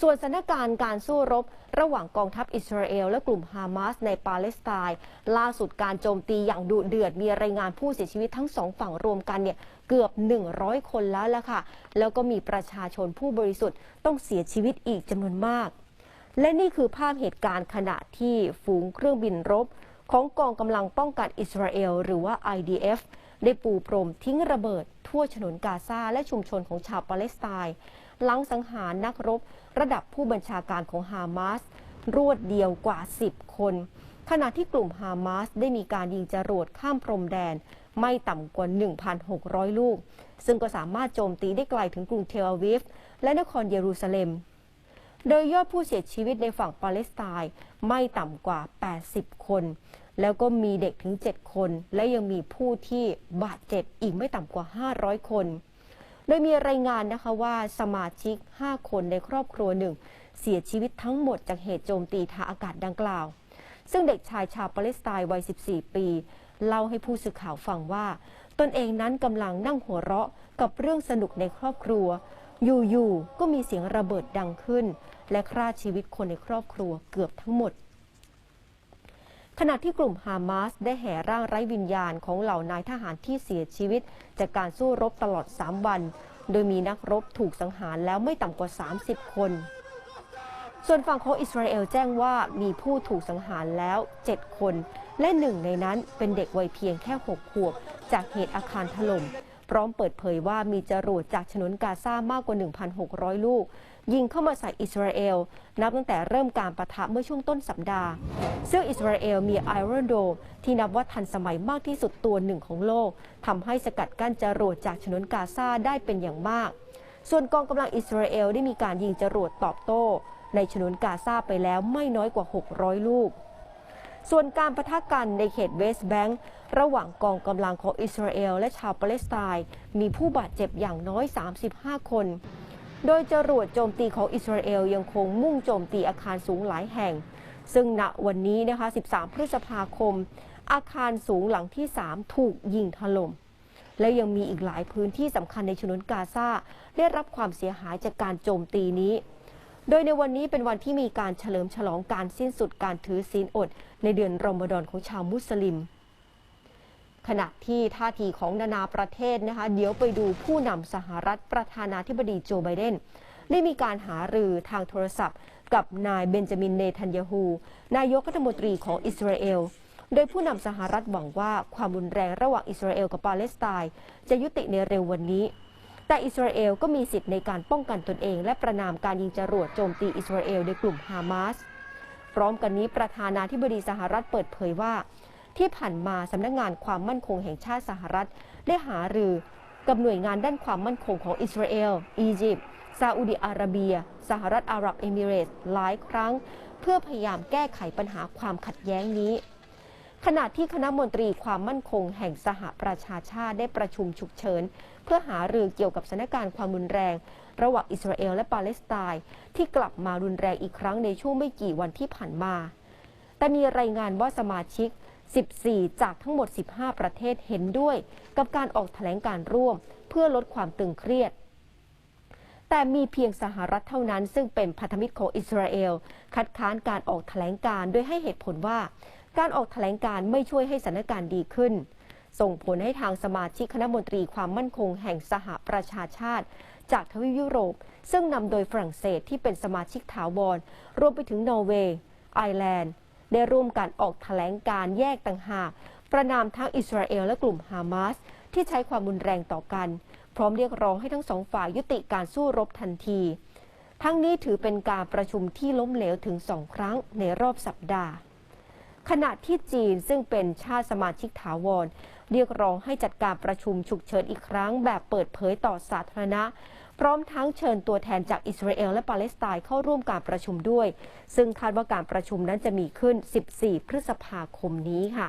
ส่วนสถานการณ์การสู้รบ ระหว่างกองทัพอิสราเอลและกลุ่มฮามาสในปาเลสไตน์ล่าสุดการโจมตีอย่างดุเดือดมีรายงานผู้เสียชีวิตทั้งสองฝั่งรวมกันเนี่ยเกือบ 100 คนแล้วล่ะค่ะ แล้วก็มีประชาชนผู้บริสุทธิ์ต้องเสียชีวิตอีกจำนวนมาก และนี่คือภาพเหตุการณ์ขณะที่ฝูงเครื่องบินรบ ของกองกำลังป้องกันอิสราเอลหรือว่า IDF ได้ปูพรมทิ้งระเบิดทั่วฉนวนกาซาและชุมชนของชาวปาเลสไตน์ หลังสังหารนักรบ ระดับผู้บัญชาการของฮามาส รวดเดียวกว่า 10 คน ขณะที่กลุ่มฮามาสได้มีการยิงจรวดข้ามพรมแดน ไม่ต่ำกว่า 1,600 ลูก ซึ่งก็สามารถโจมตีได้ไกลถึงกรุงเทลอาวิฟ และนครเยรูซาเล็ม โดยยอดผู้เสียชีวิตในฝั่งปาเลสไตน์ไม่ต่ำกว่า 80 คนแล้วก็มีเด็กถึง 7 คน และยังมีผู้ที่บาดเจ็บอีกไม่ต่ำกว่า 500 คน ดยมีรายงานนะคะว่าสมาชิก 5 คนในครอบครัวหนึ่งเสียชีวิตทั้งหมดจากเหตุโจมตีทางอากาศดังกล่าว ซึ่งเด็กชายชาวปาเลสไตน์วัย 14 ปี เล่าให้ผู้สื่อข่าวฟังว่า ตนเองนั้นกำลังนั่งหัวเราะกับเรื่องสนุกในครอบครัว อยู่ๆ ก็มีเสียงระเบิดดังขึ้น และฆ่าชีวิตคนในครอบครัวเกือบทั้งหมด ขณะที่กลุ่มฮามาสได้แห่ร่างไร้วิญญาณของเหล่านายทหารที่เสียชีวิต จากการสู้รบตลอด 3 วัน โดยมีนักรบถูกสังหารแล้วไม่ต่ำกว่า 30 คน ส่วนฝั่งของอิสราเอลแจ้งว่ามีผู้ถูกสังหารแล้ว 7 คน และหนึ่งในนั้นเป็นเด็กวัยเพียงแค่ 6 ขวบ จากเหตุอาคารถล่ม พร้อมเปิดเผยว่ามีจรวดจากฉนวนกาซามากกว่า 1,600 ลูก ยิงเข้ามาใส่อิสราเอล นับตั้งแต่เริ่มการประทะเมื่อช่วงต้นสัปดาห์ ซึ่งอิสราเอลมีไอรอนโดมที่นับว่าทันสมัยมากที่สุดตัวหนึ่งของโลกทำให้สกัดกั้นจรวดจากฉนวนกาซาได้เป็นอย่างมาก ส่วนกองกำลังอิสราเอลได้มีการยิงจรวดตอบโต้ ในฉนวนกาซาไปแล้วไม่น้อยกว่า 600 ลูก ส่วนการประทะกันในเขตเวสต์แบงก์ระหว่างกองกำลังของอิสราเอลและชาวปาเลสไตน์มีผู้บาดเจ็บอย่างน้อย 35 คน โดยจรวดโจมตีของอิสราเอลยังคงมุ่งโจมตีอาคารสูงหลายแห่ง ซึ่งณวันนี้นะคะ 13 พฤษภาคม อาคารสูงหลังที่ 3 ถูกยิงถล่มและยังมีอีกหลายพื้นที่สำคัญในฉนวนกาซาได้รับความเสียหายจากการโจมตีนี้ โดยในวันนี้เป็นวันที่มีการเฉลิมฉลองการสิ้นสุดการถือศีลอด ในเดือนรอมฎอนของชาวมุสลิม ขณะที่ท่าทีของนานาประเทศนะคะ เดี๋ยวไปดูผู้นำสหรัฐประธานาธิบดีโจไบเดนได้มีการหารือทางโทรศัพท์ กับนายเบนจามินเนทันยาฮู นายกรัฐมนตรีของอิสราเอล โดยผู้นำสหรัฐหวังว่าความรุนแรงระหว่างอิสราเอลกับปาเลสไตน์จะยุติในเร็ววันนี้ แต่อิสราเอลก็มีสิทธิ์ในการป้องกันตนเอง และประนามการยิงจรวดโจมตีอิสราเอลโดยกลุ่มฮามาสพร้อมกันนี้ประธานาธิบดีสหรัฐเปิดเผยว่า ที่ผ่านมาสำนักงานความมั่นคงแห่งชาติสหรัฐ ได้หารือ กับหน่วยงานด้านความมั่นคงของอิสราเอล อียิปต์ซาอุดิอาระเบีย สหรัฐอาหรับเอมิเรตส์หลายครั้ง เพื่อพยายามแก้ไขปัญหาความขัดแย้งนี้ ขณะที่คณะมนตรีความมั่นคงแห่งสหประชาชาติได้ประชุมฉุกเฉิน เพื่อหารือเกี่ยวกับสถานการณ์ความรุนแรง ระหว่างอิสราเอลและปาเลสไตน์ที่กลับมารุนแรงอีกครั้งในช่วงไม่กี่วันที่ผ่านมา แต่มีรายงานว่าสมาชิก 14 จากทั้งหมด 15 ประเทศเห็นด้วย กับการออกแถลงการร่วม เพื่อลดความตึงเครียดแต่มีเพียงสหรัฐเท่านั้นซึ่งเป็นพันธมิตรของอิสราเอล คัดค้านการออกแถลงการโดยให้เหตุผลว่า การออกแถลงการไม่ช่วยให้สถานการณ์ดีขึ้น ส่งผลให้ทางสมาชิกคณะมนตรีความมั่นคงแห่งสหประชาชาติ จากทวีปยุโรป ซึ่งนำโดยฝรั่งเศสที่เป็นสมาชิกถาวร รวมไปถึงนอร์เวย์ไอร์แลนด์ ได้ร่วมกันออกแถลงการแยกต่างหาก ประนามทั้งอิสราเอลและกลุ่มฮามาสที่ใช้ความรุนแรงต่อกัน พร้อมเรียกร้องให้ทั้งสองฝ่ายยุติการสู้รบทันที ทั้งนี้ถือเป็นการประชุมที่ล้มเหลวถึงสองครั้งในรอบสัปดาห์ ขณะที่จีนซึ่งเป็นชาติสมาชิกถาวร เรียกร้องให้จัดการประชุมฉุกเฉินอีกครั้งแบบเปิดเผยต่อสาธารณะ พร้อมทั้งเชิญตัวแทนจากอิสราเอลและปาเลสไตน์เข้าร่วมการประชุมด้วย ซึ่งคาดว่าการประชุมนั้นจะมีขึ้น 14 พฤษภาคมนี้ค่ะ